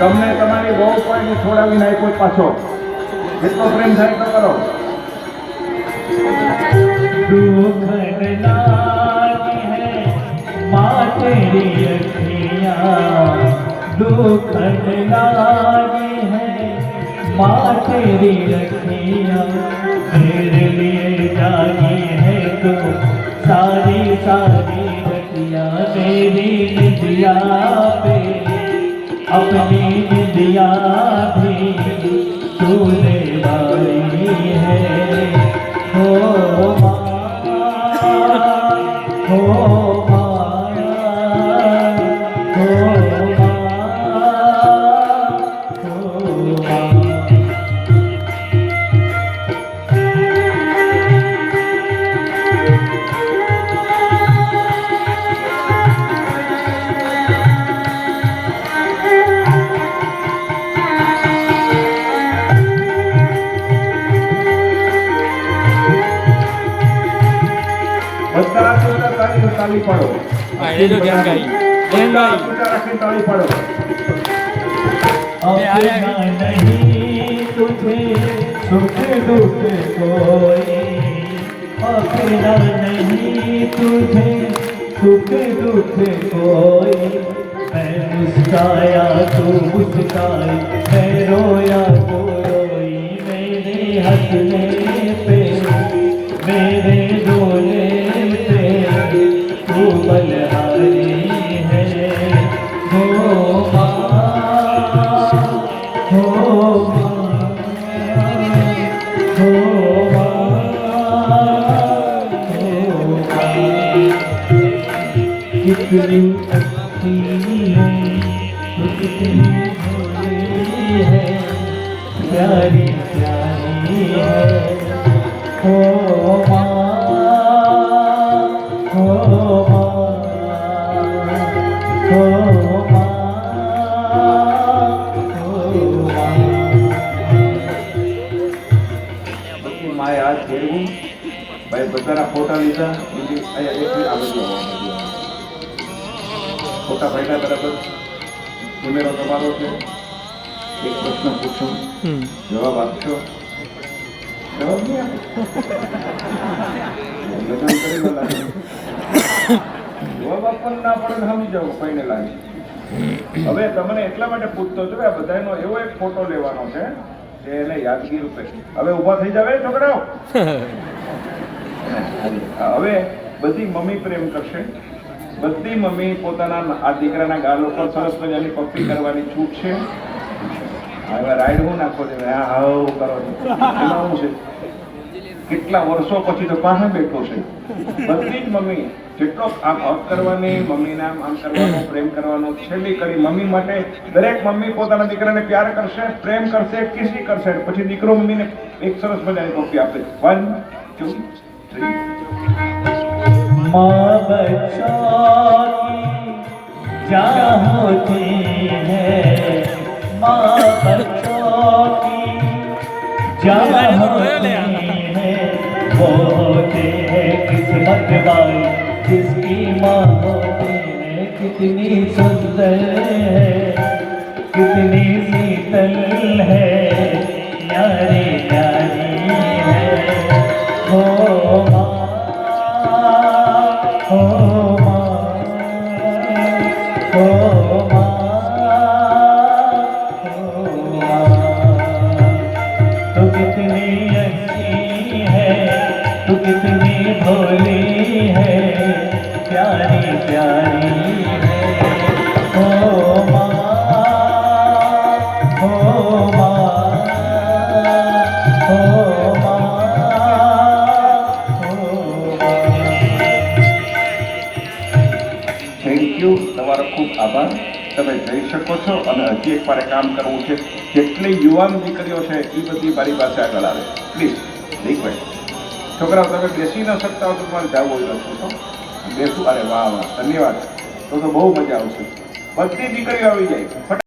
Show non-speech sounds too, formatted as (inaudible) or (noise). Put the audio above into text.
તમને તમારી બહુ પણ છોડાવી નાખી કોઈ પાછો. જેટલો પ્રેમ થાય તો કરો. દુઃખ લાગી माँ तेरी अखियाँ दुखन लागी है माँ तेरी अखियाँ तेरे लिए जागी है तू सारी सारी रखियाँ मेरी निदिया पे अपनी निदिया भी तूने वाली તાળી તાળી પાડો હા, એ જો કેમ ગાય. કેમ બધા ગાય. હાથ ઊંચા રાખીને તાળી પાડો अपना नहीं तुझे सुख दुख कोई अपना नहीं तुझे सुख दुख कोई मैं मुस्काया तू मुस्काई मैं रोया तो रोई मेरे हंसने पे માએ હાથ ફેરવું ભાઈ બધાના ફોટા લીધા. બીજી આ બધું આવવાનું. ભાઈના બરાબર ઉમેરો તમારો છે. એક પ્રશ્ન પૂછું. જવાબ આપશો? જવાબ નહીં. જવાબ આપવાનું ના પડે સમજી જાવ કોઈને લાગે હવે તમને એટલા માટે પૂછતો છું કે આ બધાનો એવો એક ફોટો લેવાનો છે કે એને યાદગી રૂપે હવે ઊભા થઈ જાવે છોકરાઓ. (laughs) હવે બધી મમ્મી પ્રેમ કરશે. બધી મમ્મી પોતાના આ દીકરાના ગાલ ઉપર સરસ મજાની પપ્પી કરવાની છૂટ છે. હવે રાઈડ હું નાખો છો. હા હાવ કરો એમાં છે? કેટલા વર્ષો પછી તો પાસે બેઠો છે. બધી જ મમ્મી, જેટલો આમ હક કરવાની મમ્મીને આમ આમ કરવાનો, પ્રેમ કરવાનો, છેલ્લી કરી મમ્મી માટે દરેક મમ્મી પોતાના દીકરાને પ્યાર કરશે, પ્રેમ કરશે કિસી કરશે. પછી દીકરો મમ્મીને એક સરસ મજાની કોપી આપે. વન ટુ થ્રી माँ बच्चों की क्या होती है माँ बच्चों की क्या होती है वो होते हैं किस्मत वाली जिसकी माँ होती है कितनी सुंदर है कितनी शीतल है प्यारी प्यारी થેન્ક યુ. તમારો ખૂબ આભાર. તમે જઈ શકો છો અને હજી એક મારે કામ કરવું છે. જેટલી યુવાન દીકરીઓ છે, એ બધી મારી પાસે આગળ આવે. પ્લીઝ રિક્વેસ્ટ છોકરાઓ, તમે બેસી ન શકતા હો તો તમારે જવું હોય તો બેસું. અરે વાહ વાહ, ધન્યવાદ. તો તો બહુ મજા આવશે. બધી દીકરીઓ આવી જાય.